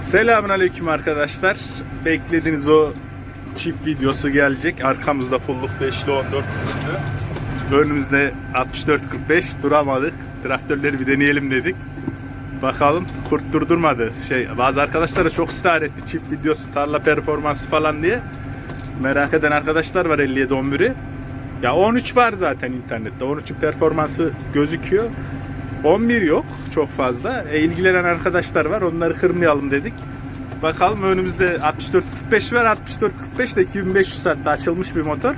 Selamünaleyküm arkadaşlar. Beklediğiniz o çift videosu gelecek. Arkamızda pulluk 5'li 14 sürücü. Önümüzde 64-45 duramadık. Traktörleri bir deneyelim dedik. Bakalım kurt durdurmadı. Şey, bazı arkadaşlara çok ısrar etti çift videosu, tarla performansı falan diye. Merak eden arkadaşlar var 57 11'i. Ya 13 var zaten internette. 13'ün performansı gözüküyor. 11 yok çok fazla. E, ilgilenen arkadaşlar var. Onları kırmayalım dedik. Bakalım önümüzde 64-45 var. 64-45 de 2500 saatte açılmış bir motor.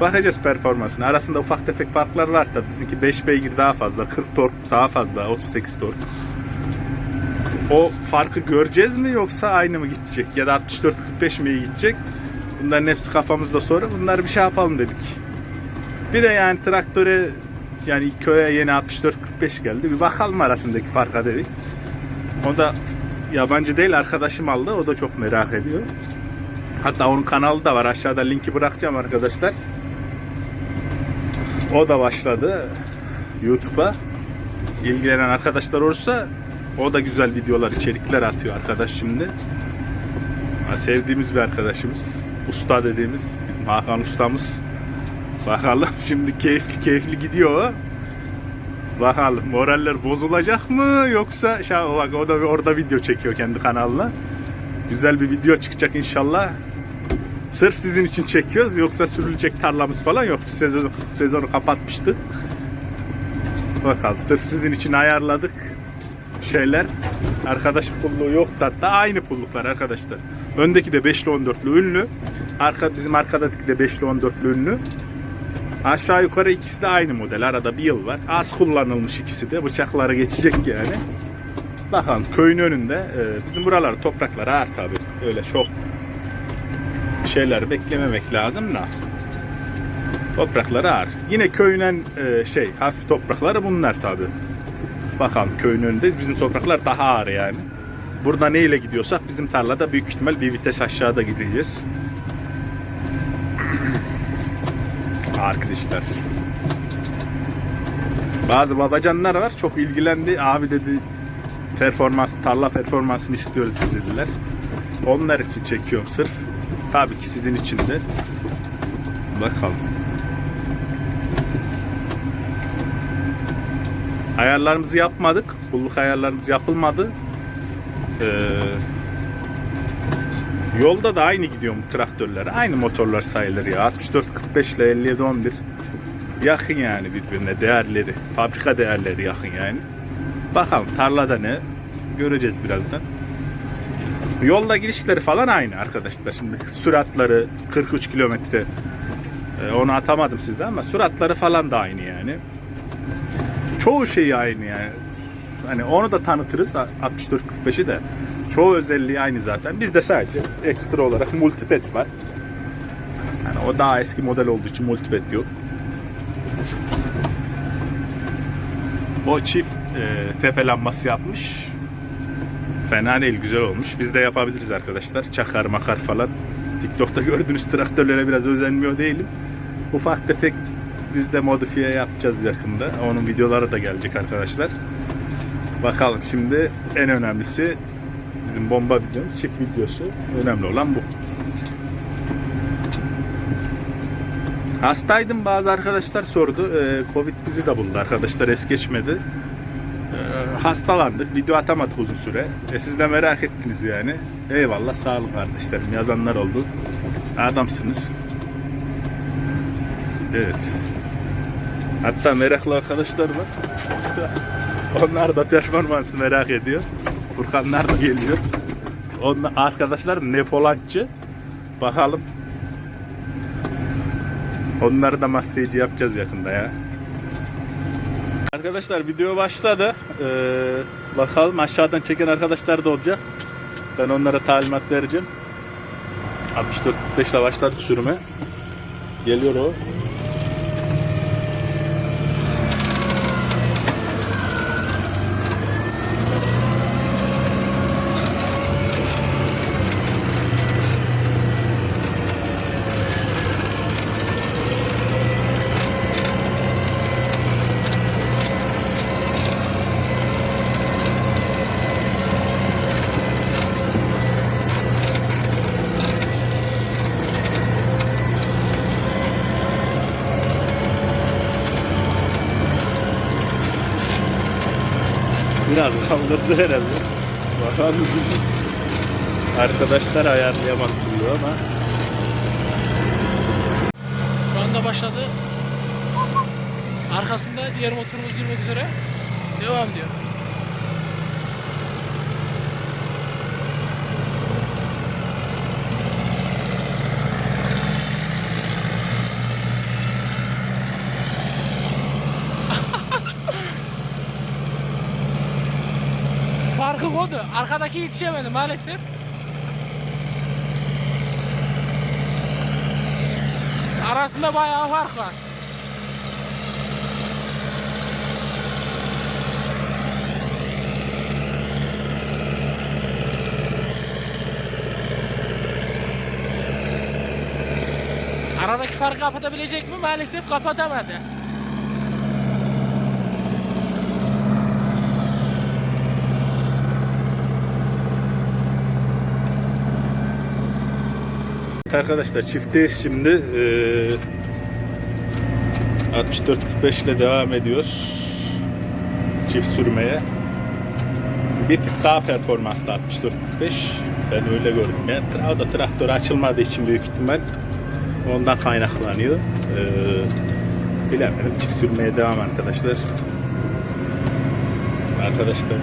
Bakacağız performansına. Arasında ufak tefek farklar var tabii. Bizimki 5 beygir daha fazla, 40 tork daha fazla, 38 tork. O farkı göreceğiz mi yoksa aynı mı gidecek ya da 64-45 mi gidecek? Bunların hepsi kafamızda soru. Bunları bir şey yapalım dedik. Bir de yani traktöre yani köye yeni 64-45 geldi. Bir bakalım arasındaki farka dedik. O da yabancı değil arkadaşım aldı. O da çok merak ediyor. Hatta onun kanalı da var. Aşağıda linki bırakacağım arkadaşlar. O da başladı YouTube'a. İlgilenen arkadaşlar olursa o da güzel videolar, içerikler atıyor arkadaş şimdi. Sevdiğimiz bir arkadaşımız. Usta dediğimiz bizim Hakan ustamız. Bakalım şimdi keyifli keyifli gidiyor. Bakalım moraller bozulacak mı yoksa şey, bak o da orada video çekiyor kendi kanalına. Güzel bir video çıkacak inşallah. Sırf sizin için çekiyoruz yoksa sürülecek tarlamız falan yok. Biz sezonu, kapatmıştık. Bakalım sırf sizin için ayarladık şeyler. Arkadaş pulluğu yok hatta aynı pulluklar arkadaşlar. Öndeki de 5'li 14'lü ünlü. Arka, bizim arkadaki de 5'li 14'lü ünlü. Aşağı yukarı ikisi de aynı model. Arada bir yıl var. Az kullanılmış ikisi de. Bıçakları geçecek yani. Bakalım köyün önünde. e, bizim buralar topraklar ağır tabi. Öyle çok şeyler beklememek lazım da. Toprakları ağır. Yine köyün en e, şey hafif toprakları bunlar tabi. Bakalım köyün önündeyiz. Bizim topraklar daha ağır yani. Burada neyle gidiyorsak bizim tarlada büyük ihtimal bir vites aşağıda gideceğiz. Arkadaşlar. Bazı babacanlar var çok ilgilendi. Abi dedi performans, tarla performansını istiyoruz dediler. Onlar için çekiyorum sırf. Tabii ki sizin için de. Bakalım. Ayarlarımızı yapmadık. Pulluk ayarlarımız yapılmadı. Ee, yolda da aynı gidiyor bu traktörler. Aynı motorlar sayılır ya. 64-45 ile 57-11 yakın yani birbirine değerleri. Fabrika değerleri yakın yani. Bakalım tarlada ne göreceğiz birazdan. Yolda gidişleri falan aynı arkadaşlar. Şimdi süratleri 43 kilometre Ee, onu atamadım size ama süratleri falan da aynı yani. Çoğu şey aynı yani. Hani onu da tanıtırız 64-45'i de. Çoğu özelliği aynı zaten. Bizde sadece ekstra olarak multipet var. Yani o daha eski model olduğu için multipet yok. O çift e, tepe lambası yapmış. Fena değil, güzel olmuş. Biz de yapabiliriz arkadaşlar. Çakar makar falan. TikTok'ta gördüğünüz traktörlere biraz özenmiyor değilim. Ufak tefek biz de modifiye yapacağız yakında. Onun videoları da gelecek arkadaşlar. Bakalım şimdi en önemlisi bizim bomba videomuz, çift videosu. Önemli olan bu. Hastaydım bazı arkadaşlar sordu. Ee, Covid bizi de buldu arkadaşlar es geçmedi. Ee, hastalandık. Video atamadık uzun süre. E siz de merak ettiniz yani. Eyvallah sağ olun kardeşlerim. Yazanlar oldu. Adamsınız. Evet. Hatta meraklı arkadaşlar var. Onlar da performansı merak ediyor. Furkanlar da geliyor. Onlar arkadaşlar nefolantçı. Bakalım. Onları da masajcı yapacağız yakında ya. Arkadaşlar video başladı. Ee, bakalım aşağıdan çeken arkadaşlar da olacak. Ben onlara talimat vereceğim. 64-45 ile başladık sürüme. Geliyor o. biraz kaldırdı herhalde. Bakalım bizim arkadaşlar ayarlayamadı diyor ama Şu anda başladı. Arkasında diğer motorumuz girmek üzere. Devam diyor. Odu. Arkadaki yetişemedi maalesef. Arasında bayağı fark var. Aradaki farkı kapatabilecek mi? Maalesef kapatamadı. Arkadaşlar çiftteyiz şimdi. Ee, 64-45 ile devam ediyoruz. Çift sürmeye. Bir tık daha performanslı 64-45. Ben öyle gördüm. Yani o da traktör açılmadığı için büyük ihtimal ondan kaynaklanıyor. Ee, bilemedim. Çift sürmeye devam arkadaşlar. Arkadaşlar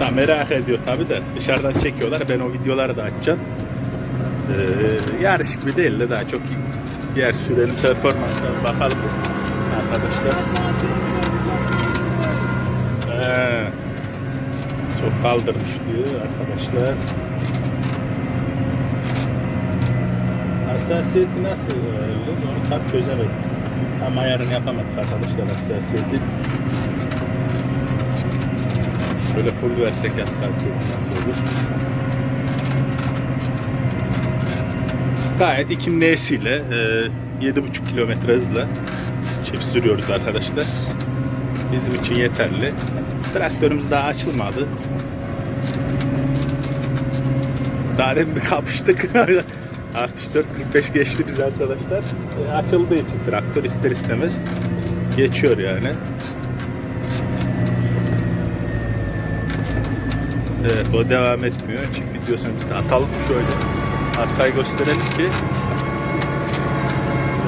da merak ediyor tabi de dışarıdan çekiyorlar. Ben o videoları da açacağım. Ee, yarış gibi değil de daha çok yer sürelim performansına bakalım arkadaşlar. Ee, çok kaldırmış diyor arkadaşlar. Hassasiyeti nasıl öyle onu tam çözemedim. Tam ayarını yapamadık arkadaşlar hassasiyeti. Şöyle full versek hassasiyeti nasıl olur? Gayet 2 N'siyle e, 7,5 kilometre hızla çift sürüyoruz arkadaşlar. Bizim için yeterli. Traktörümüz daha açılmadı. Daha demin bir kapıştık. 64-45 geçti biz arkadaşlar. E, açıldığı için traktör ister istemez geçiyor yani. Evet o devam etmiyor. Çift videosunu biz de atalım şöyle. Arkayı gösterelim ki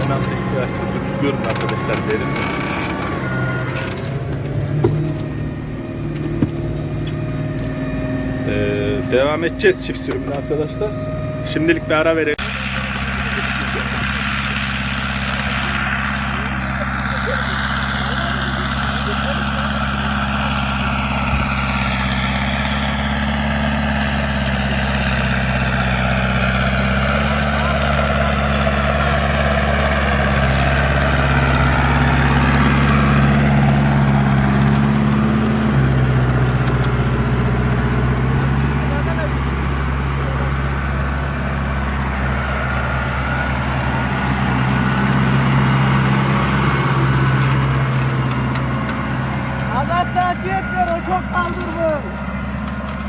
ve nasıl ihtiyaç duyduğumuzu görün arkadaşlar derim. Ee, devam edeceğiz çift sürümle arkadaşlar. Şimdilik bir ara verelim.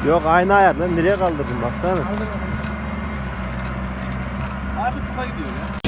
Yok aynı ayar lan nereye kaldırdın baksana. Artık kupa gidiyor ya.